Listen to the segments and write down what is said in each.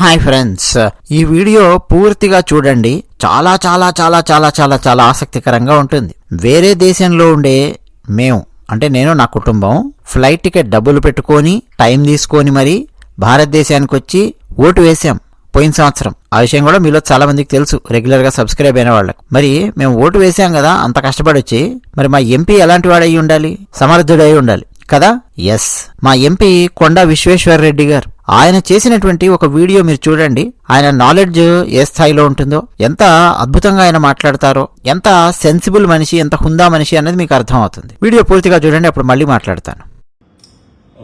Hi friends. ఈ video పూర్తిగా చూడండి. చాలా చాలా చాలా చాలా చాలా చాలా ఆసక్తికరంగా ఉంటుంది. వేరే దేశంలో ఉండే మేము అంటే నేను నా కుటుంబం ఫ్లైట్ టికెట్ డబ్బులు పెట్టుకొని టైం తీసుకొని మరి భారతదేశానికి వచ్చి ఓటు వేశాం పోయిన సంవత్సరం. ఆ విషయం కూడా మీలో చాలా మందికి తెలుసు. రెగ్యులర్గా సబ్స్క్రైబ్ అయిన వాళ్ళకు. మరి మేము ఓటు వేసాం కదా అంత కష్టపడి వచ్చి మరి మా ఎంపీ ఎలాంటి వాడై ఉండాలి? సమర్థుడై ఉండాలి. కదా? ఎస్ మా ఎంపీ కొండా విశ్వేశ్వర్ రెడ్డి గారు. ఆయన చేసినటువంటి ఒక వీడియో మీరు చూడండి. ఆయన నాలెడ్జ్ ఏ స్థాయిలో ఉంటుందో ఎంత అద్భుతంగా ఆయన మాట్లాడతారో ఎంత సెన్సిబుల్ మనిషి ఎంత హుందా మనిషి అనేది మీకు అర్థం అవుతుంది వీడియో పూర్తిగా చూడండి అప్పుడు మళ్ళీ మాట్లాడతాను.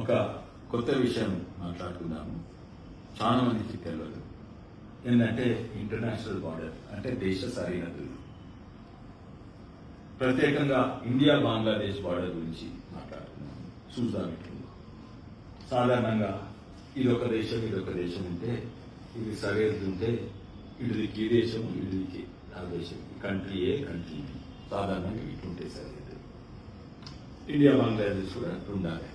ఒక కొత్త విషయం మాట్లాడుకుందాము. చాలా మందికి తెలియదు ఏంటంటే ఇంటర్నేషనల్ బార్డర్ అంటే దేశ సరిహద్దు ప్రత్యేకంగా ఇండియా బంగ్లాదేశ్ బార్డర్ గురించి మాట్లాడుతున్నాము చూద్దాం సాధారణంగా ఇది ఒక దేశం ఇది ఒక దేశం ఉంటే ఇది సరిహద్దు ఉంటే ఇటుదికి ఈ దేశం ఇడిదికి ఆ దేశం. Country A country B. సాధారణంగా ఇటుంటే సరిహద్దు ఇండియా బంగ్లాదేశ్ కూడా ఉండాలి.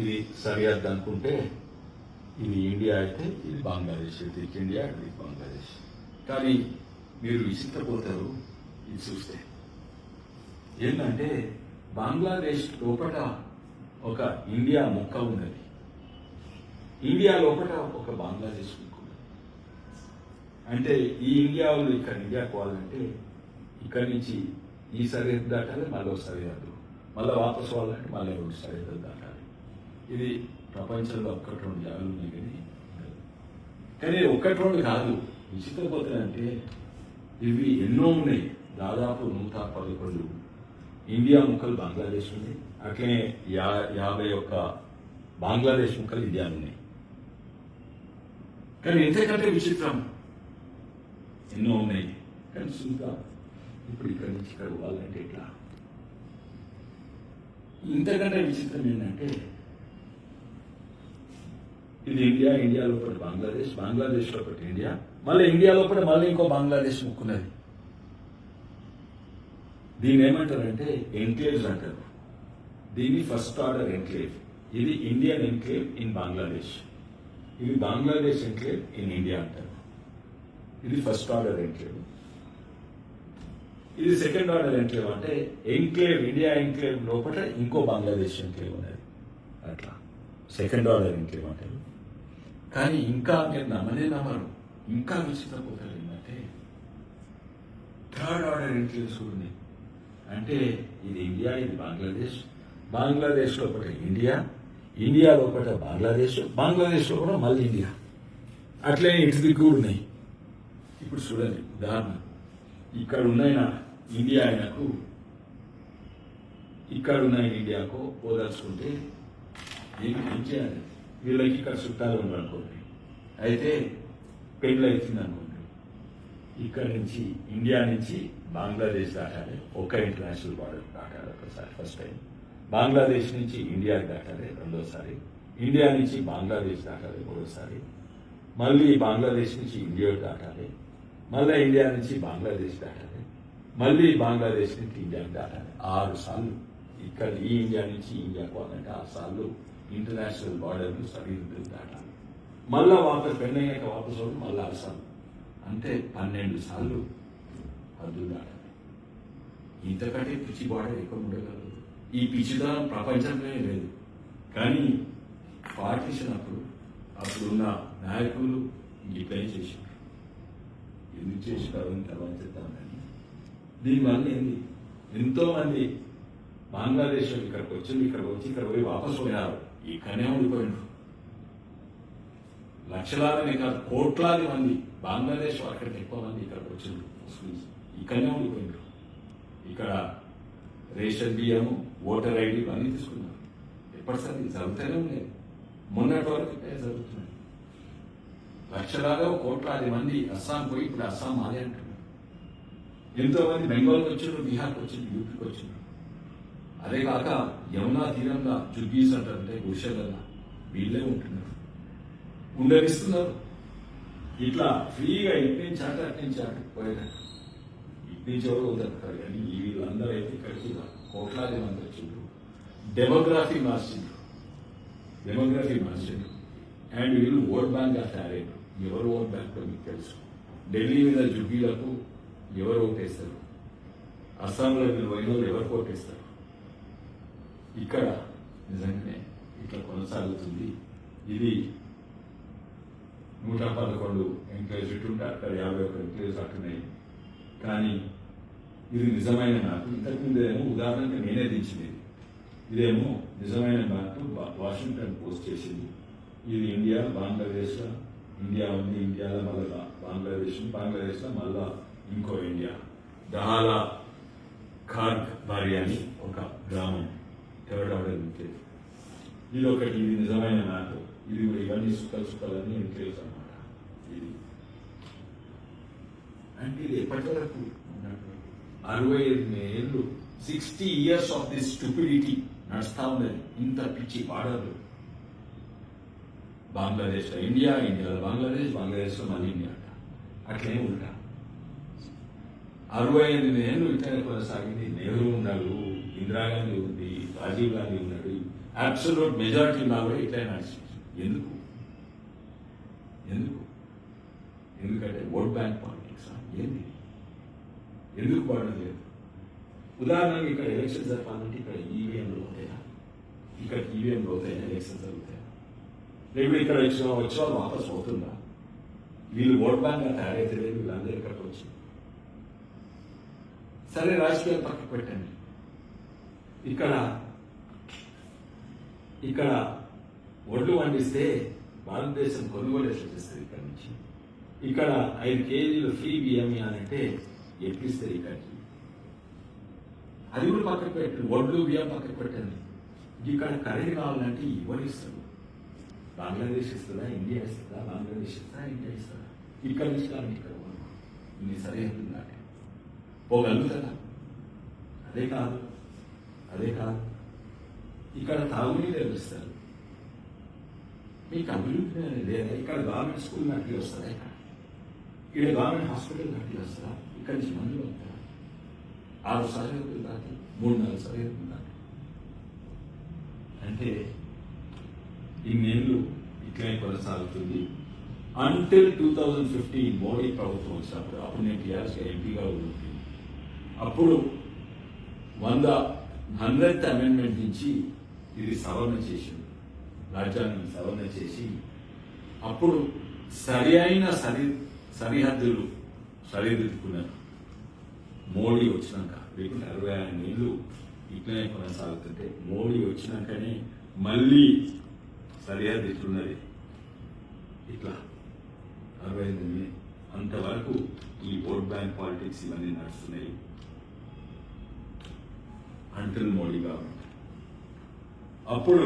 ఇది సరిహద్దు అనుకుంటే ఇది ఇండియా అయితే ఇది బంగ్లాదేశ్ ఇది ఇండియా ఇది బంగ్లాదేశ్. కానీ మీరు విసిగిపోతారు ఇది చూస్తే. ఏంటంటే బంగ్లాదేశ్ లోపల ఒక ఇండియా ముక్క ఉన్నది. ఇండియా లోపల ఒక బంగ్లాదేశ్ ముక్క అంటే ఈ ఇండియా వాళ్ళు ఇక్కడ ఇండియా పోవాలంటే ఇక్కడి నుంచి ఈ సరిహద్దు దాటాలి మళ్ళీ ఒక సరిహద్దు. మళ్ళీ వాపసు పోవాలంటే మళ్ళీ రెండు సరిహద్దు దాటాలి. ఇది ప్రపంచంలో ఒక్కటి రెండు జాగాలు ఉన్నాయి కానీ కానీ ఒక్కటి రెండు కాదు. విచిత్రపోతాయంటే ఇవి ఎన్నో ఉన్నాయి. దాదాపు నూట పదకొండు. ఇండియా ముక్కలు బంగ్లాదేశ్ ఉన్నాయి. అట్లనే యా యాభై ఒక్క బంగ్లాదేశ్ ముక్కలు ఇండియా ఉన్నాయి. కానీ ఎంతకంటే విచిత్రం? ఎన్నో ఉన్నాయి. కానీ చూద్దాం ఇప్పుడు ఇక్కడి నుంచి ఇక్కడ పోవాలంటే ఎట్లా? ఇంతకంటే విచిత్రం ఏంటంటే ఇది ఇండియా ఇండియా లోపల బంగ్లాదేశ్ బంగ్లాదేశ్ లోపల ఇండియా మళ్ళీ ఇండియా లోపల మళ్ళీ ఇంకో బంగ్లాదేశ్ ముక్కున్నది. దీన్ని ఏమంటారంటే ఎన్క్లేవ్స్ అంటారు. దీన్ని ఫస్ట్ ఆర్డర్ ఎన్క్లేవ్. ఇది ఇండియన్ ఎన్క్లేవ్ ఇన్ బంగ్లాదేశ్. ఇది బంగ్లాదేశ్ ఎంక్లేవ్ ఇన్ ఇండియా అంటారు. ఇది ఫస్ట్ ఆర్డర్ ఎంక్లేవ్ ఇది సెకండ్ ఆర్డర్ ఎంక్లేవ్ అంటే ఎంక్లేవ్ ఇండియా ఎంక్లేవ్ లోపల ఇంకో బంగ్లాదేశ్ ఎంక్లేవ్ ఉన్నది. అట్లా. సెకండ్ ఆర్డర్ ఎంక్లేవ్ అంటారు కానీ ఇంకా మీరు నమ్మనే నమ్మరు. ఇంకా విచిత్రపోతారు ఏంటంటే థర్డ్ ఆర్డర్ ఎంక్లేవ్స్ కూడా ఉన్నాయి అంటే ఇది ఇండియా ఇది బంగ్లాదేశ్. బంగ్లాదేశ్ లోపల ఇండియా ఇండియా ఒకట బంగ్లాదేశ్ బంగ్లాదేశ్ కూడా మళ్ళీ ఇండియా. అట్లే ఇటు దిక్కు కూడా ఉన్నాయి ఇప్పుడు చూడండి ఉదాహరణ. ఇక్కడ ఉన్న ఇండియా ఆయనకు ఇక్కడ ఉన్న ఇండియాకు పోదాల్చుకుంటే ఏం ఏం చేయాలి? వీళ్ళకి ఇక్కడ చుట్టాలు ఉన్నారు అయితే పెళ్ళి అవుతుంది అనుకోండి. ఇక్కడ నుంచి ఇండియా నుంచి బంగ్లాదేశ్ దాటాలి. ఒక ఇంటర్నేషనల్ బార్డర్ దాటాలి ఒకసారి ఫస్ట్ టైం. బంగ్లాదేశ్ నుంచి ఇండియాకి దాటాలి రెండోసారి. ఇండియా నుంచి బంగ్లాదేశ్ దాటాలి మూడోసారి. మళ్ళీ బంగ్లాదేశ్ నుంచి ఇండియాకి దాటాలి మళ్ళీ ఇండియా నుంచి బంగ్లాదేశ్ దాటాలి మళ్ళీ బంగ్లాదేశ్ నుంచి ఇండియాకి దాటాలి ఆరు సార్లు. ఇక్కడ ఈ ఇండియా నుంచి ఇండియాకు పోవాలంటే ఆరు సార్లు ఇంటర్నేషనల్ బార్డర్ను సరిహద్దులు దాటాలి. మళ్ళా వాపస్ పెన్నయ్యాక వాపస్ వాళ్ళు మళ్ళీ ఆరు సార్లు. అంటే పన్నెండు సార్లు హద్దులు దాటాలి. ఇంతకంటే పిచ్చి బార్డర్ ఎక్కువ ఉండగలదు. ఈ పిచ్చిదనం ప్రపంచంలోనే లేదు. కానీ పార్టీషన్ అప్పుడు అప్పుడున్న నాయకులు ఇట్లే చేశారు ఎందుకు చేశారు అని తర్వాత చెప్తామని దీనివల్ల ఏంది? ఎంతోమంది బంగ్లాదేశ్ ఇక్కడికి వచ్చి ఇక్కడికి వచ్చి ఇక్కడ పోయి వాపసు పోయారు ఇక్కడనే ఉండిపోయినారు. లక్షలాది కాదు కోట్లాది మంది బంగ్లాదేశ్ అక్కడికి ఎక్కువ మంది ఇక్కడికి వచ్చిండ్రు ముస్లిమ్స్. ఇక్కడనే ఉండిపోయినారు. ఇక్కడ రేషన్ బియ్యము ఓటర్ ఐడి అన్నీ తీసుకున్నారు. ఎప్పటిసారి జరుగుతూనే ఉన్నాయి మొన్నటి వరకు జరుగుతున్నాయి లక్షలాగా కోట్లాది మంది అస్సాం పోయి ఇప్పుడు అస్సాం మాదే అంటున్నారు. ఎంతో మంది బెంగాల్కి వచ్చిండ్రు బీహార్కి వచ్చిండ్రు యూపీకి వచ్చిండ్రు అదే కాక యమునా తీరంగా జుగ్గీస్ అంటారంటే గుడిసెలల్లా వీళ్ళే ఉంటున్నారు. ఉండనిస్తున్నారు. ఇట్లా ఫ్రీగా ఇటు నుంచి అటు అటు పోయేటట్టు. ఇటు నుంచి ఎవరు కానీ వీళ్ళందరూ అయితే ఇక్కడికి కోట్లాది మంది వచ్చిండ్రు. డెమోగ్రఫీ మార్చిండ్రు. డెమోగ్రఫీ మార్చిండ్రు. అండ్ వీళ్ళు ఓట్ బ్యాంక్గా తయారైండ్రు. ఎవరు ఓట్ బ్యాంక్ మీకు తెలుసు? ఢిల్లీ మీద జుబ్బీలకు ఎవరు ఓటేస్తారు? అస్సాంలో మీరు పోయిన ఎవరు ఓటేస్తారు? ఇక్కడ నిజంగానే ఇట్లా కొనసాగుతుంది. ఇది నూట పదకొండు ఎంకరేజ్ ఇటుంటే అక్కడ యాభై ఒక ఎంక్వైరీస్ అట్టున్నాయి కానీ ఇది నిజమైన మ్యాప్ ఇంతకుముందు ఏమో ఉదాహరణకి నేనే దించింది. ఇదేమో నిజమైన మ్యాప్ వాషింగ్టన్ పోస్ట్ చేసింది. ఇది ఇండియా బంగ్లాదేశ్ ఇండియా ఉంది ఇండియాలో మళ్ళా బంగ్లాదేశ్ బంగ్లాదేశ్లో మళ్ళా ఇంకో ఇండియా. దహాలా ఖార్గ్ బారి అని ఒక గ్రామం. ఎవడాడే ఇది ఒకటి ఇది నిజమైన మ్యాప్ ఇది కూడా ఇవన్నీ సుక్కలు సుక్కలన్నీ ఎంక్వైరీస్ అనమాట ఇది. అంటే ఇది ఎప్పటి వరకు ఉన్నటువంటి అరవై ఐదు ఏళ్ళు sixty years of this stupidity నడుస్తా ఉన్నది. ఇంత పిచ్చి వాడరు బంగ్లాదేశ్ ఇండియా ఇండియాలో బంగ్లాదేశ్ బంగ్లాదేశ్ మళ్ళీ ఇండియా అంట. అట్లే ఉంటా. అరవై ఎనిమిది ఏళ్ళు ఇతర కొనసాగింది. నెహ్రూ ఉన్నాడు ఇందిరాగాంధీ ఉంది రాజీవ్ గాంధీ ఉన్నాడు. అబ్సల్యూట్ మెజారిటీ ఉన్నా కూడా ఇట్లనే నడిచింది. ఎందుకు? ఎందుకు? ఎందుకంటే ఓట్ బ్యాంక్ పాలిటిక్స్ ఏంది? ఎందుకు వాడడం లేదు? ఉదాహరణకి ఇక్కడ ఎలక్షన్ జరపాలంటే ఇక్కడ ఈవీఎంలు అవుతాయా ఇక్కడ ఈవీఎంలు అవుతాయా ఎలక్షన్ జరుగుతాయా? రేపు ఇక్కడ వచ్చిన వాళ్ళు వాపస్ అవుతుందా వీళ్ళు ఓట్ బ్యాంక్ తయారైతే లేదు వీళ్ళందరూ ఇక్కడికి వచ్చి? సరే రాజకీయాలు పక్కకు పెట్టండి. ఇక్కడ ఇక్కడ ఒడ్లు పండిస్తే భారతదేశం కొనుగోలు ఎట్లా చేస్తుంది ఇక్కడ నుంచి. ఇక్కడ ఐదు కేజీలు ఫ్రీ బియ్యం అని అంటే ఎక్కిస్తారు ఇక్కడికి అది కూడా పక్కకు పెట్టండి ఒడ్లు బియ్యం పక్కకు పెట్టండి. ఇక్కడ కరెంట్ కావాలంటే ఎవరు ఇస్తారు. బంగ్లాదేశ్ ఇస్తుందా ఇండియా ఇస్తుందా బంగ్లాదేశ్ ఇస్తుందా ఇండియా ఇస్తుందా? ఇక్కడ నుంచి కానీ ఇక్కడ ఇది సరిహద్దు దాటి. పోగలుగుతుందా అదే కాదు అదే కాదు. ఇక్కడ తాగునీరు లభిస్తారు. మీకు అభివృద్ధి లేదా ఇక్కడ గవర్నమెంట్ స్కూల్ నాటి వస్తుందా ఇక్కడ? ఇక్కడ గవర్నమెంట్ హాస్పిటల్ నాటి వస్తుందా ఇక్కడి నుంచి మందులు వస్తారా ఆరు సరిహద్దులు దాటి మూడు నాలుగు సరిహద్దులు దాటి. అంటే ఇన్నేళ్ళు ఇట్లనే కొనసాగుతుంది. Until two thousand fifteen Modi ప్రభుత్వం వచ్చినప్పుడు అప్పుడు నేను టీఆర్ఎస్గా ఎంపీగా ఉంటుంది అప్పుడు వంద హండ్రెడ్ అమెండ్మెంట్ నుంచి ఇది సవరణ చేసింది. రాజ్యాంగం సవరణ చేసి అప్పుడు సరి అయిన సరి సరిహద్దులు సరిదిద్దుకున్నారు మోడీ వచ్చినాక వీటికి అరవై ఆరు నెలలు ఇట్లనే కొనసాగుతుంటే మోడీ వచ్చినాకనే మళ్ళీ సరిహద్దు ఇట్లున్నది ఇట్లా అరవై ఐదు అంతవరకు ఈ ఓట్ బ్యాంక్ పాలిటిక్స్ ఇవన్నీ నడుస్తున్నాయి. అంటిల్ మోడీ గవర్నమెంట్ అప్పుడు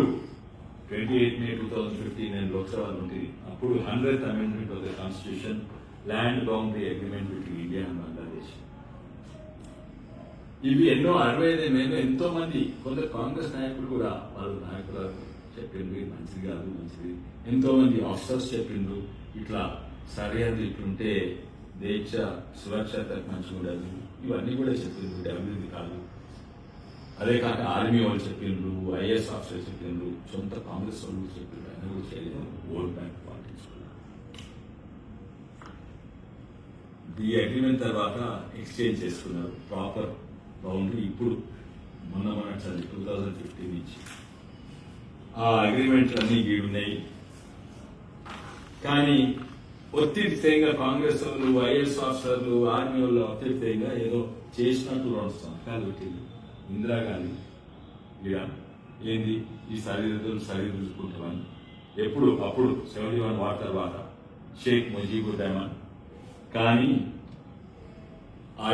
twenty eight May two thousand fifteen నేను లోక్సభ ఉంటుంది అప్పుడు hundred amendment of the constitution land boundary agreement between India and Bangladesh ఇవి ఎన్నో అరవై ఐదు మేము ఎంతో మంది కొందరు కాంగ్రెస్ నాయకులు కూడా వాళ్ళ నాయకులు చెప్పిండ్రు మంచిది కాదు మంచిది. ఎంతో మంది ఆఫీసర్స్ చెప్పిండ్రు ఇట్లా సరిహద్దు ఇట్లుంటే దేశ సురక్షత మంచిగా ఉండదు ఇవన్నీ కూడా చెప్పిండ్రు ఇది కాదు. అదే కాక ఆర్మీ వాళ్ళు చెప్పిండ్రు ఐఏఎస్ ఆఫీసర్ చెప్పిండ్రు సొంత కాంగ్రెస్ వాళ్ళు చెప్పిండ్రు అయినా కూడా చేయలేదు. ఓట్ బ్యాంక్ పాలిటిక్స్ కూడా ఈ అగ్రిమెంట్ తర్వాత ఎక్స్చేంజ్ చేసుకున్నారు. ప్రాపర్ బౌండరీ ఇప్పుడు మొన్న మొన్న చదివి టూ థౌజండ్ ఫిఫ్టీన్ నుంచి. ఆ అగ్రిమెంట్ అన్నీ ఉన్నాయి కానీ ఒత్తిడితేగా కాంగ్రెస్ వాళ్ళు ఐఎస్ ఆఫీసర్లు ఆర్మీ వాళ్ళు ఒత్తిడితేగా ఏదో చేసినట్టు రెండు సంవత్సరాలు పెట్టింది. ఇందిరాగాంధీ ఇలా ఏంది? ఈ సరిహద్దులు సరిదిద్దుకుంటామని. ఎప్పుడు? అప్పుడు సెవెంటీ వన్ వార్ తర్వాత షేక్ ముజీబుర్ రెహమాన్. కానీ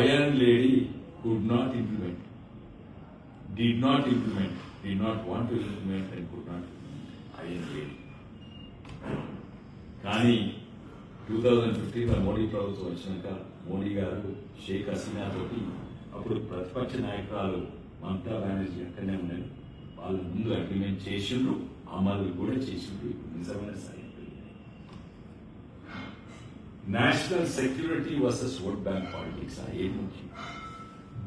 iron lady could not implement did not implement, did not want to implement and could not implement. Lady. కానీ టూ థౌజండ్ ఫిఫ్టీన్లో మోడీ ప్రభుత్వం వచ్చినాక మోడీ గారు షేక్ హసీనా తోటి అప్పుడు ప్రతిపక్ష నాయకురాలు మమతా బెనర్జీ అక్కడనే ఉన్నారు. వాళ్ళు ముందు అగ్రిమెంట్ చేసిండ్రు అమలు కూడా చేసిండ్రు. నిజమైన national security versus vote bank politics ఏది ముఖ్యం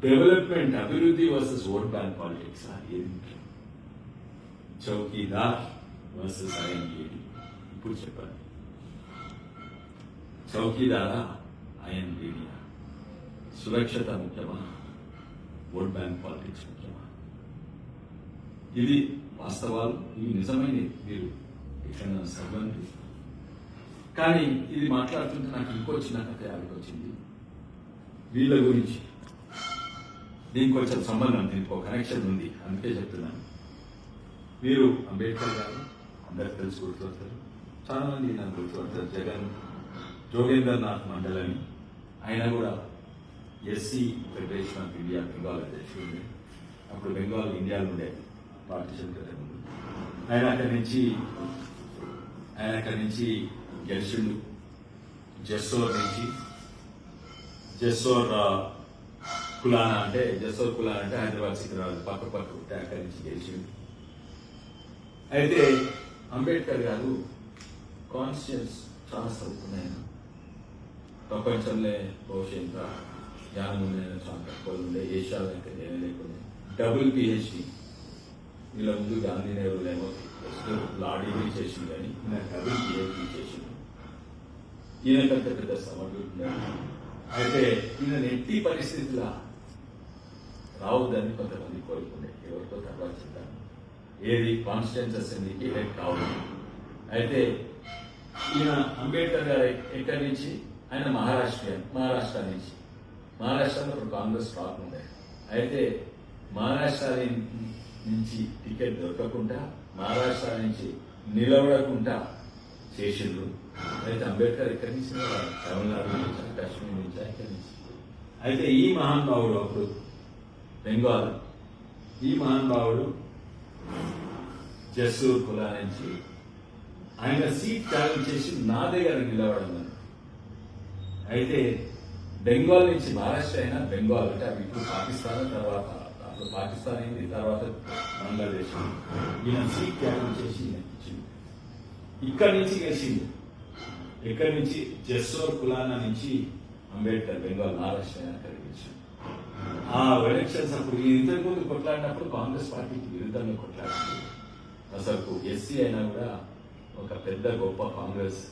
డెవలప్మెంట్ అభివృద్ధి వర్సెస్ ఓట్ బ్యాంక్ పాలిటిక్స్ ఏది ముఖ్యం చౌకీదార్ వర్సెస్ ఐఎన్ఏడి ఇప్పుడు చెప్పండి. చౌకీదారా ఐఎన్ఏడియా సురక్షత ముఖ్యమా? ఓట్ బ్యాంక్ పాలిటిక్స్ ముఖ్యమా? ఇది వాస్తవాలు ఇవి నిజమైనవి మీరు ఎక్కడైనా సర్వండి కానీ ఇది మాట్లాడుతుంటే నాకు ఇంకో చిన్న కథ యాదకి వచ్చింది. వీళ్ళ గురించి. దీనికి కొంచెం సంబంధం దీనికి ఒక కనెక్షన్ ఉంది అందుకే చెప్తున్నాను. వీరు అంబేద్కర్ గారు అందరికి తెలిసి గుర్తుపడతారు. చాలా మంది నాకు గుర్తుపడతారు జగన్ జోగేంద్రనాథ్ మండల్ అని ఆయన కూడా SC federation of India Bengal అధ్యక్షుడు ఉండే. అప్పుడు బెంగాల్ ఇండియాలో ఉండేది పార్టీషన్ కదా ముందు ఆయన అక్కడి నుంచి ఆయన అక్కడి నుంచి గెలిచిండు. జస్సోర్ నుంచి. జస్సోర్ ఆ, కులానా అంటే జస్సోర్ కులానా అంటే హైదరాబాద్ సికింద్రాబాద్ పక్క పక్క ఉంటే అక్కడి నుంచి గెలిచిండు. అయితే అంబేద్కర్ గారు కాన్స్టిట్యూన్స్ చాలా చదువుకున్నాయన ప్రపంచంలో బహుశా ఇంకా జ్ఞానం ఉండే చాలా తక్కువ ఉండే ఏషియాలో ఇంకా నేను లేకుండా. Double PhD. వీళ్ళ ముందు గాంధీ నెహ్రూ ఏమో లా డిగ్రీ చేసింది కానీ డబుల్ పిహెచ్డి చేసింది ఈయన కంటే పెద్ద సమర్థుడు అయితే ఈయన ఎట్టి పరిస్థితుల రావద్దని కొంతమంది కోరుకునే ఎవరికో తర్వాత చెప్తాను. ఏది? కాన్స్టిట్యూన్స్ అసెంబ్లీకి హెడ్ కావాలి. అయితే ఈయన అంబేద్కర్ గారు ఎక్కడి నుంచి? ఆయన మహారాష్ట్ర మహారాష్ట్ర నుంచి. మహారాష్ట్రలో ఇప్పుడు కాంగ్రెస్ స్టాక్ ఉండే అయితే మహారాష్ట్ర నుంచి టికెట్ దొరకకుండా మహారాష్ట్ర నుంచి నిలబడకుండా చేసిండ్రు. అయితే అంబేద్కర్ ఎక్కడి నుంచి తమిళనాడు నుంచి కాశ్మీర్ నుంచి ఎక్కడి నుంచి. అయితే ఈ మహానుభావుడు అప్పుడు బెంగాల్. ఈ మహానుభావుడు జస్సూర్ కులా నుంచి ఆయన సీట్ త్యాగం చేసి నా దగ్గర నిలబడమని అయితే బెంగాల్ నుంచి మహారాష్ట్ర అయినా బెంగాల్ అంటే అవి ఇప్పుడు పాకిస్తాన్ తర్వాత అప్పుడు పాకిస్తాన్ అయింది తర్వాత బంగ్లాదేశ్. ఈయన సీట్ త్యాగం చేసి ఇచ్చింది ఇక్కడి నుంచి గెలిచింది. ఇక్కడి నుంచి జస్సోర్ కులానా నుంచి అంబేద్కర్ బెంగాల్ మహారాష్ట్ర అయినా ఆ ఎలక్షన్స్ అప్పుడు ఈ ఇంతకు ముందు కొట్లాడినప్పుడు కాంగ్రెస్ పార్టీకి విరుద్ధంగా కొట్లాడింది. అసలు ఎస్సీ అయినా కూడా ఒక పెద్ద గొప్ప కాంగ్రెస్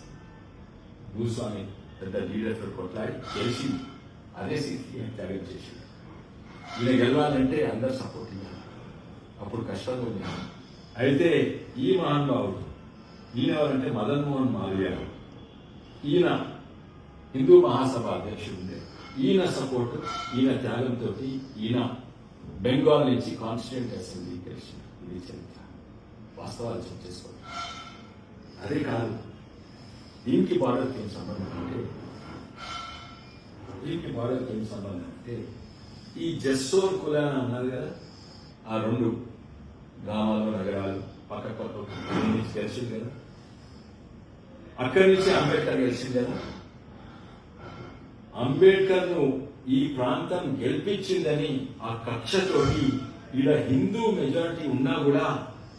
భూస్వామి పెద్ద లీడర్తో కొట్లాడి గెలిచింది. అదే సీట్ త్యాగం చేసింది. ఈయన గెలవాలంటే అందరు సపోర్ట్ ఇవ్వాలి. అప్పుడు కష్టంగా ఉంది. అయితే ఈ మహానుభావుడు ఈయన ఎవరంటే మదన్ మోహన్ మాల్వియా. ఈయన హిందూ మహాసభ అధ్యక్షుడు ఈయన సపోర్ట్ ఈయన త్యాగంతో ఈయన బెంగాల్ నుంచి కాన్స్టిట్యూంట్ అసెంబ్లీ గెలిచింది ఇది చరిత్ర. వాస్తవాలు చెక్ అదే కాదు దీనికి భారత్ ఏం సంబంధం అంటే దీనికి బార్డర్కి ఏం సంబంధం అంటే ఈ జస్సోర్ కులాన అన్నది కదా ఆ రెండు గ్రామాలు నగరాలు పక్క పక్క గెలిచింది కదా. అక్కడి నుంచి అంబేద్కర్ గెలిచింది కదా. అంబేద్కర్ను ఈ ప్రాంతం గెలిపించిందని ఆ కక్షతోటి ఇలా హిందూ మెజారిటీ ఉన్నా కూడా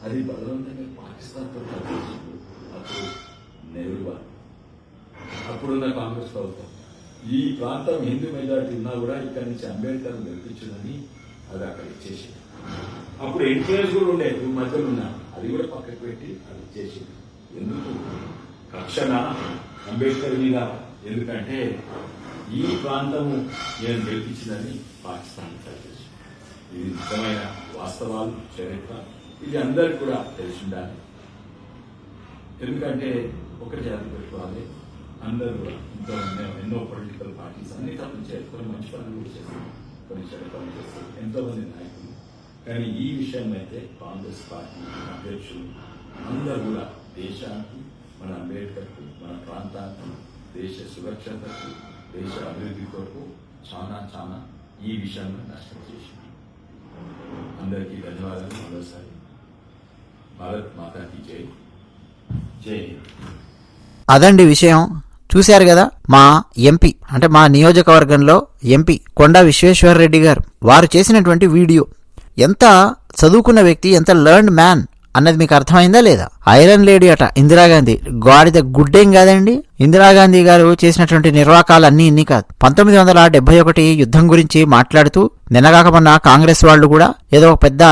అది బలవంతంగా పాకిస్తాన్తో అప్పుడు నెహ్రూ అప్పుడున్న కాంగ్రెస్ ప్రభుత్వం. ఈ ప్రాంతం హిందూ మెజారిటీ ఉన్నా కూడా ఇక్కడి నుంచి అంబేద్కర్ గెలిపించిందని అది అక్కడ ఇచ్చేసింది. అప్పుడు ఎన్టీఆర్ కూడా ఉండే మధ్యలో ఉన్నా అది కూడా పక్కకు పెట్టి అది ఇచ్చేసింది. ఎందుకు? రక్షణ అంబేద్కర్ మీద ఎందుకంటే ఈ ప్రాంతము నేను గెలిపించిందని పాకిస్తాన్ కలిపేసింది ఇది నిజమైన వాస్తవాలు చరిత్ర. ఇది అందరికి కూడా తెలిసి ఉండాలి ఎందుకంటే ఒకటి జాతి పెట్టుకోవాలి. అందరూ కూడా ఇంట్లో ఎన్నో పొలిటికల్ పార్టీస్ అన్ని తప్పులు చేస్తారు కొన్ని మంచి పనులు కూడా చేస్తారు కొన్ని చెడు పనులు చేస్తారు ఎంతోమంది నాయకులు. కానీ ఈ విషయం అయితే కాంగ్రెస్ పార్టీ అధ్యక్షులు అందరూ కూడా దేశానికి మన అంబేద్కర్కు మన ప్రాంతానికి దేశ సురక్షతకు దేశ అభివృద్ధి కొరకు చాలా చాలా ఈ విషయాన్ని నష్టం చేసింది. అందరికీ ధన్యవాదాలు మరోసారి. భారత్ మాతాకి జై. జై అదండి విషయం. చూశారు కదా మా ఎంపీ అంటే మా నియోజకవర్గంలో ఎంపీ కొండా విశ్వేశ్వరరెడ్డి గారు వారు చేసినటువంటి వీడియో. ఎంత చదువుకున్న వ్యక్తి ఎంత లర్న్డ్ మ్యాన్ అన్నది మీకు అర్థమైందా లేదా? ఐరన్ లేడీ అట ఇందిరాగాంధీ. గాడిద గుడ్డేం కాదండి? ఇందిరాగాంధీ గారు చేసినటువంటి నిర్వాకాలు అన్నీ ఇన్ని కాదు. పంతొమ్మిది వందల డెబ్బై ఒకటి యుద్ధం గురించి మాట్లాడుతూ నిన్నగాక కాంగ్రెస్ వాళ్ళు కూడా ఏదో ఒక పెద్ద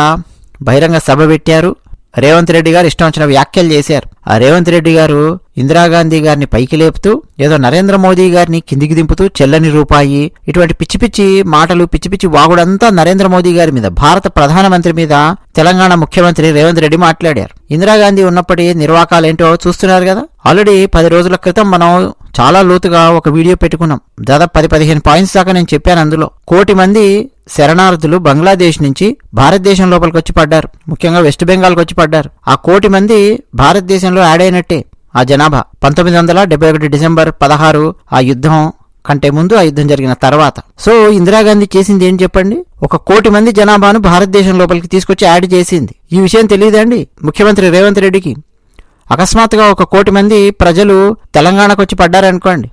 బహిరంగ సభ పెట్టారు. రేవంత్ రెడ్డి గారు ఇష్టం వచ్చిన వ్యాఖ్యలు చేశారు. రేవంత్ రెడ్డి గారు ఇందిరాగాంధీ గారిని పైకి లేపుతూ ఏదో నరేంద్ర మోదీ గారిని కిందికి దింపుతూ చెల్లని రూపాయి ఇటువంటి పిచ్చి పిచ్చి మాటలు పిచ్చి పిచ్చి వాగుడంతా నరేంద్ర మోదీ గారి మీద భారత ప్రధానమంత్రి మీద తెలంగాణ ముఖ్యమంత్రి రేవంత్ రెడ్డి మాట్లాడారు. ఇందిరాగాంధీ ఉన్నప్పటి నిర్వాకాలేంటో చూస్తున్నారు కదా? ఆల్రెడీ పది రోజుల క్రితం మనం చాలా లోతుగా ఒక వీడియో పెట్టుకున్నాం. దాదాపు పది పదిహేను పాయింట్స్ దాకా నేను చెప్పాను అందులో. కోటి మంది శరణార్థులు బంగ్లాదేశ్ నుంచి భారతదేశం లోపలికి వచ్చి పడ్డారు. ముఖ్యంగా వెస్ట్ బెంగాల్కి వచ్చి పడ్డారు. ఆ కోటి మంది భారతదేశంలో యాడ్ అయినట్టే ఆ జనాభా. పంతొమ్మిది వందల డెబ్బై ఒకటి డిసెంబర్ పదహారు ఆ యుద్ధం కంటే ముందు ఆ యుద్ధం జరిగిన తర్వాత. సో ఇందిరాగాంధీ చేసింది ఏం చెప్పండి? ఒక కోటి మంది జనాభాను భారతదేశం లోపలికి తీసుకొచ్చి యాడ్ చేసింది. ఈ విషయం తెలియదండి ముఖ్యమంత్రి రేవంత్ రెడ్డికి. అకస్మాత్తుగా ఒక కోటి మంది ప్రజలు తెలంగాణకు వచ్చి పడ్డారనుకోండి.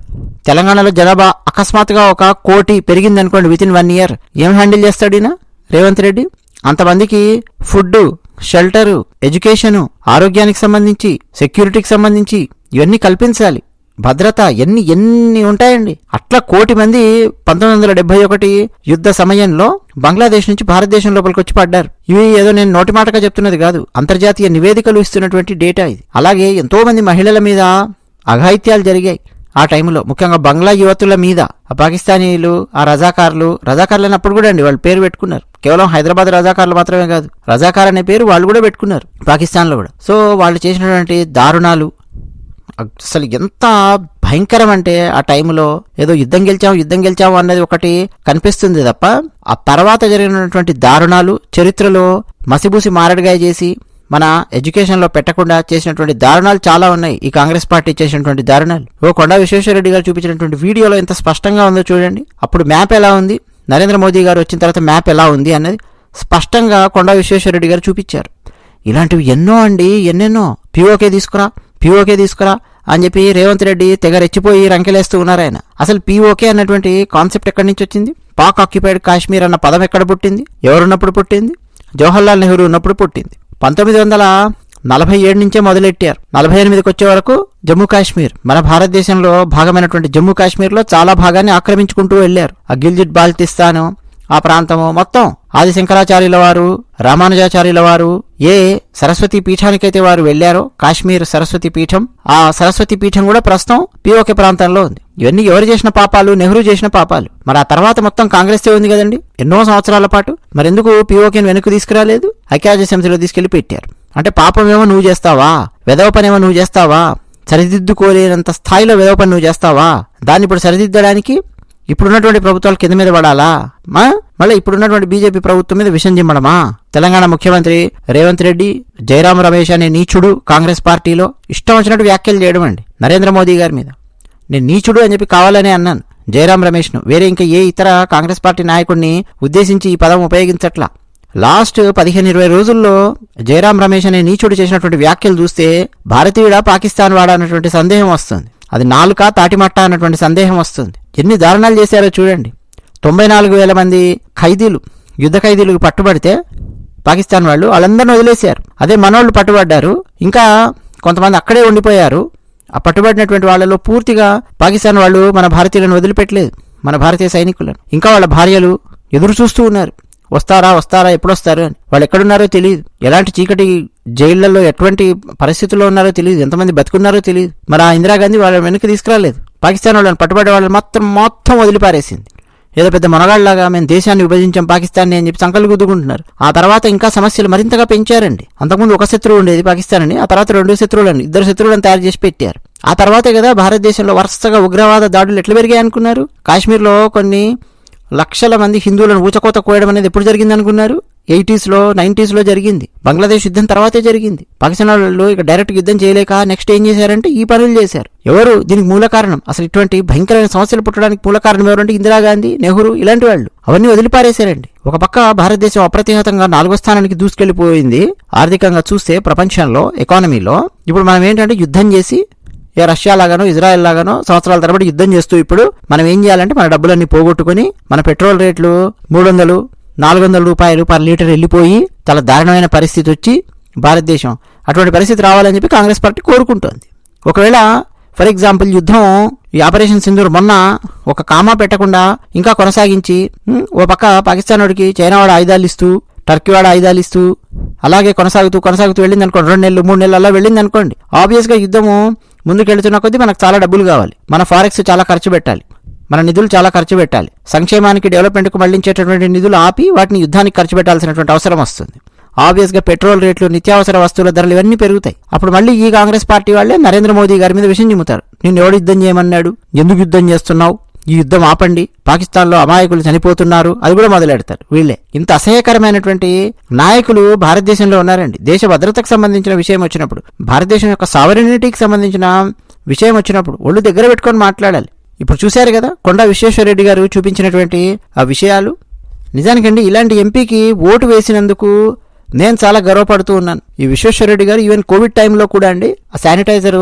తెలంగాణలో జనాభా అకస్మాత్తుగా ఒక కోటి పెరిగిందనుకోండి విత్ ఇన్ వన్ ఇయర్. ఏం హ్యాండిల్ చేస్తాడు ఈయన రేవంత్ రెడ్డి? అంతమందికి ఫుడ్ షెల్టరు ఎడ్యుకేషను ఆరోగ్యానికి సంబంధించి సెక్యూరిటీకి సంబంధించి ఇవన్నీ కల్పించాలి. భద్రత ఎన్ని ఎన్ని ఉంటాయండి? అట్లా కోటి మంది పంతొమ్మిది వందల డెబ్బై ఒకటి యుద్ధ సమయంలో బంగ్లాదేశ్ నుంచి భారతదేశం లోపలికి వచ్చి పడ్డారు. ఇవి ఏదో నేను నోటి మాటగా చెప్తున్నది కాదు. అంతర్జాతీయ నివేదికలు ఇస్తున్నటువంటి డేటా ఇది. అలాగే ఎంతో మంది మహిళల మీద అఘాయిత్యాలు జరిగాయి. ఆ టైంలో ముఖ్యంగా బంగ్లా యువతుల మీద ఆ పాకిస్తానీలు ఆ రజాకారులు రజాకార్లు అన్నప్పుడు కూడా అండి వాళ్ళు పేరు పెట్టుకున్నారు. కేవలం హైదరాబాద్ రజాకార్లు మాత్రమే కాదు రజాకార్ అనే పేరు వాళ్ళు కూడా పెట్టుకున్నారు పాకిస్తాన్లో కూడా. సో వాళ్ళు చేసినటువంటి దారుణాలు అసలు ఎంత భయంకరం అంటే ఆ టైంలో ఏదో యుద్ధం గెలిచాము యుద్ధం గెలిచాము అన్నది ఒకటి కనిపిస్తుంది తప్ప ఆ తర్వాత జరిగినటువంటి దారుణాలు చరిత్రలో మసిబూసి మారడిగాయ చేసి మన ఎడ్యుకేషన్లో పెట్టకుండా చేసినటువంటి దారుణాలు చాలా ఉన్నాయి. ఈ కాంగ్రెస్ పార్టీ చేసినటువంటి దారుణాలు. ఓ కొండా విశ్వేశ్వరరెడ్డి గారు చూపించినటువంటి వీడియోలో ఎంత స్పష్టంగా ఉందో చూడండి. అప్పుడు మ్యాప్ ఎలా ఉంది? నరేంద్ర మోదీ గారు వచ్చిన తర్వాత మ్యాప్ ఎలా ఉంది అన్నది స్పష్టంగా కొండా విశ్వేశ్వరరెడ్డి గారు చూపించారు. ఇలాంటివి ఎన్నో అండి ఎన్నెన్నో. పిఓకే తీసుకురా పిఓకే తీసుకురా అని చెప్పి రేవంత్ రెడ్డి తెగ రెచ్చిపోయి రంకెలేస్తూ ఉన్నారు ఆయన. అసలు పీఓకే అన్నటువంటి కాన్సెప్ట్ ఎక్కడి నుంచి వచ్చింది? పాక్ ఆక్యుపైడ్ కాశ్మీర్ అన్న పదం ఎక్కడ పుట్టింది? ఎవరున్నప్పుడు పుట్టింది? జవహర్లాల్ నెహ్రూ ఉన్నప్పుడు పుట్టింది. పంతొమ్మిది వందల నలభై ఏడు నుంచే మొదలెట్టారు. నలభై ఎనిమిదికి వచ్చే వరకు జమ్మూ కాశ్మీర్. మన భారతదేశంలో భాగమైనటువంటి జమ్మూ కాశ్మీర్లో చాలా భాగాన్ని ఆక్రమించుకుంటూ వెళ్ళారు ఆ గిల్జిట్ బాల్టిస్తాను ఆ ప్రాంతము మొత్తం ఆది శంకరాచార్యుల వారు రామానుజాచార్యుల వారు ఏ సరస్వతి పీఠానికైతే వారు వెళ్ళారో కాశ్మీర్ సరస్వతి పీఠం ఆ సరస్వతి పీఠం కూడా ప్రస్తుతం పిఓకే ప్రాంతంలో ఉంది. ఇవన్నీ ఎవరు చేసిన పాపాలు? నెహ్రూ చేసిన పాపాలు. మరి ఆ తర్వాత మొత్తం కాంగ్రెస్ ఉంది కదండి. ఎన్నో సంవత్సరాల పాటు. మరి ఎందుకు పిఓకేని వెనక్కి తీసుకురాలేదు? ఐక్యరాజ్య సమితిలో తీసుకెళ్ళి పెట్టారు. అంటే పాపమేమో నువ్వు చేస్తావా? వెదవ పనేమో నువ్వు చేస్తావా? సరిదిద్దుకోలేనంత స్థాయిలో వెదవ పని నువ్వు చేస్తావా? దాన్ని ఇప్పుడు సరిదిద్దడానికి ఇప్పుడున్నటువంటి ప్రభుత్వాలు కింద మీద పడాలా? మా మళ్ళీ ఇప్పుడున్నటువంటి బీజేపీ ప్రభుత్వం మీద విషం చిమ్మడమా తెలంగాణ ముఖ్యమంత్రి రేవంత్ రెడ్డి జయరాం రమేష్ అనే నీచుడు కాంగ్రెస్ పార్టీలో ఇష్టం వచ్చినట్టు వ్యాఖ్యలు చేయడం అండి. నరేంద్ర మోదీ గారి మీద. నేను నీచుడు అని చెప్పి కావాలనే అన్నాను. జయరాం రమేష్ను. వేరే ఇంకా ఏ ఇతర కాంగ్రెస్ పార్టీ నాయకుడిని ఉద్దేశించి ఈ పదం ఉపయోగించట్లా? లాస్ట్ పదిహేను ఇరవై రోజుల్లో జయరాం రమేష్ అనే నీచుడు చేసినటువంటి వ్యాఖ్యలు చూస్తే భారతీయుడా పాకిస్తాన్ వాడా అన్నటువంటి సందేహం వస్తుంది. అది నాలుక తాటిమట్ట అన్నటువంటి సందేహం వస్తుంది. ఎన్ని దారుణాలు చేశారో చూడండి. తొంభై నాలుగు వేల మంది ఖైదీలు యుద్ధ ఖైదీలకు పట్టుబడితే పాకిస్తాన్ వాళ్ళు వాళ్ళందరిని వదిలేశారు. అదే మనోళ్ళు పట్టుబడ్డారు. ఇంకా కొంతమంది అక్కడే ఉండిపోయారు. ఆ పట్టుబడినటువంటి వాళ్ళలో పూర్తిగా పాకిస్తాన్ వాళ్ళు మన భారతీయులను వదిలిపెట్టలేదు. మన భారతీయ సైనికులను. ఇంకా వాళ్ళ భార్యలు ఎదురు చూస్తూ ఉన్నారు. వస్తారా వస్తారా ఎప్పుడు వస్తారు అని. వాళ్ళు ఎక్కడున్నారో తెలియదు ఎలాంటి చీకటి జైళ్ళలో ఎటువంటి పరిస్థితుల్లో ఉన్నారో తెలియదు ఎంతమంది బతుకున్నారో తెలియదు మరి ఆ ఇందిరాగాంధీ వాళ్ళ వెనక్కి తీసుకురాలేదు. పాకిస్తాన్ వాళ్ళని పట్టుబడే వాళ్ళని మొత్తం మొత్తం వదిలిపారేసింది. ఏదో పెద్ద మొనగాళ్ళాగా మేము దేశాన్ని విభజించాం పాకిస్తాన్ని అని చెప్పి సంకలు గుద్దుకుంటున్నారు. ఆ తర్వాత ఇంకా సమస్యలు మరింతగా పెంచారండి. అంతకుముందు ఒక శత్రువు ఉండేది పాకిస్తాన్ అని ఆ తర్వాత రెండు శత్రువులని ఇద్దరు శత్రువులను తయారు చేసి పెట్టారు. ఆ తర్వాతే కదా భారతదేశంలో వరుసగా ఉగ్రవాద దాడులు ఎట్లా పెరిగాయి అనుకున్నారు? కాశ్మీర్లో కొన్ని లక్షల మంది హిందువులను ఊచకోత కోయడం అనేది ఎప్పుడు జరిగిందనుకున్నారు? ఎయిటీస్లో నైంటీస్లో జరిగింది. బంగ్లాదేశ్ యుద్ధం తర్వాతే జరిగింది. పాకిస్తాన్ వాళ్ళు ఇక డైరెక్ట్ యుద్ధం చేయలేక నెక్స్ట్ ఏం చేశారంటే ఈ పనులు చేశారు. ఎవరు? దీనికి మూల కారణం. అసలు ఇటువంటి భయంకరమైన సమస్యలు పుట్టడానికి మూల కారణం ఎవరంటే ఇందిరాగాంధీ నెహ్రూ ఇలాంటి వాళ్ళు. అవన్నీ వదిలిపారేశారండి. ఒక పక్క భారతదేశం అప్రతిహతంగా నాలుగో స్థానానికి దూసుకెళ్ళిపోయింది ఆర్థికంగా చూస్తే ప్రపంచంలో ఎకానమీలో ఇప్పుడు మనం ఏంటంటే యుద్ధం చేసి ఇక రష్యా లాగానో ఇజ్రాయెల్ లాగానో సంవత్సరాల తరబడి యుద్ధం చేస్తూ ఇప్పుడు మనం ఏం చేయాలంటే మన డబ్బులన్నీ పోగొట్టుకుని మన పెట్రోల్ రేట్లు మూడు వందలు నాలుగు వందల రూపాయలు పర్ లీటర్ వెళ్ళిపోయి చాలా దారుణమైన పరిస్థితి వచ్చి భారతదేశం అటువంటి పరిస్థితి రావాలని చెప్పి కాంగ్రెస్ పార్టీ కోరుకుంటోంది. ఒకవేళ ఫర్ ఎగ్జాంపుల్ యుద్ధం ఈ ఆపరేషన్ సింధూర్ మొన్న ఒక కామా పెట్టకుండా ఇంకా కొనసాగించి ఓ పక్క పాకిస్తాన్ వాడికి చైనా వాడు ఆయుధాలు ఇస్తూ టర్కీ వాడు ఆయుధాలు ఇస్తూ అలాగే కొనసాగుతూ కొనసాగుతూ వెళ్ళింది అనుకోండి రెండు నెలలు మూడు నెలలు అలా వెళ్ళింది అనుకోండి ఆబ్వియస్గా యుద్ధము ముందుకెళ్తున్న కొద్దీ మనకు చాలా డబ్బులు కావాలి. మన ఫారెక్స్ చాలా ఖర్చు పెట్టాలి. మన నిధులు చాలా ఖర్చు పెట్టాలి. సంక్షేమానికి డెవలప్మెంట్కు మళ్ళించేటటువంటి నిధులు ఆపి వాటిని యుద్ధానికి ఖర్చు పెట్టాల్సినటువంటి అవసరం వస్తుంది. ఆబ్వియస్గా పెట్రోల్ రేట్లు నిత్యావసర వస్తువుల ధరలు ఇవన్నీ పెరుగుతాయి. అప్పుడు మళ్ళీ ఈ కాంగ్రెస్ పార్టీ వాళ్ళే నరేంద్ర మోదీ గారి మీద విషయం చిమ్ముతారు. నిన్ను ఎవడు యుద్ధం చేయమన్నాడు? ఎందుకు యుద్ధం చేస్తున్నావు? ఈ యుద్ధం ఆపండి. పాకిస్తాన్లో అమాయకులు చనిపోతున్నారు. అది కూడా మొదలెడతారు వీళ్ళే. ఇంత అసహ్యకరమైనటువంటి నాయకులు భారతదేశంలో ఉన్నారండి. దేశ భద్రతకు సంబంధించిన విషయం వచ్చినప్పుడు భారతదేశం యొక్క సావరినిటీకి సంబంధించిన విషయం వచ్చినప్పుడు ఒళ్ళు దగ్గర పెట్టుకొని మాట్లాడాలి. ఇప్పుడు చూశారు కదా కొండా విశ్వేశ్వరరెడ్డి గారు చూపించినటువంటి ఆ విషయాలు. నిజానికండి ఇలాంటి ఎంపీకి ఓటు వేసినందుకు నేను చాలా గర్వపడుతూ ఉన్నాను. ఈ విశ్వేశ్వరరెడ్డి గారు ఈవెన్ కోవిడ్ టైంలో కూడా అండి ఆ శానిటైజర్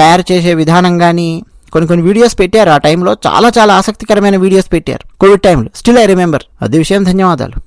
తయారు చేసే విధానం కానీ కొన్ని కొన్ని వీడియోస్ పెట్టారు. ఆ టైంలో చాలా చాలా ఆసక్తికరమైన వీడియోస్ పెట్టారు కోవిడ్ టైంలో. స్టిల్ ఐ రిమెంబర్ అది విషయం ధన్యవాదాలు.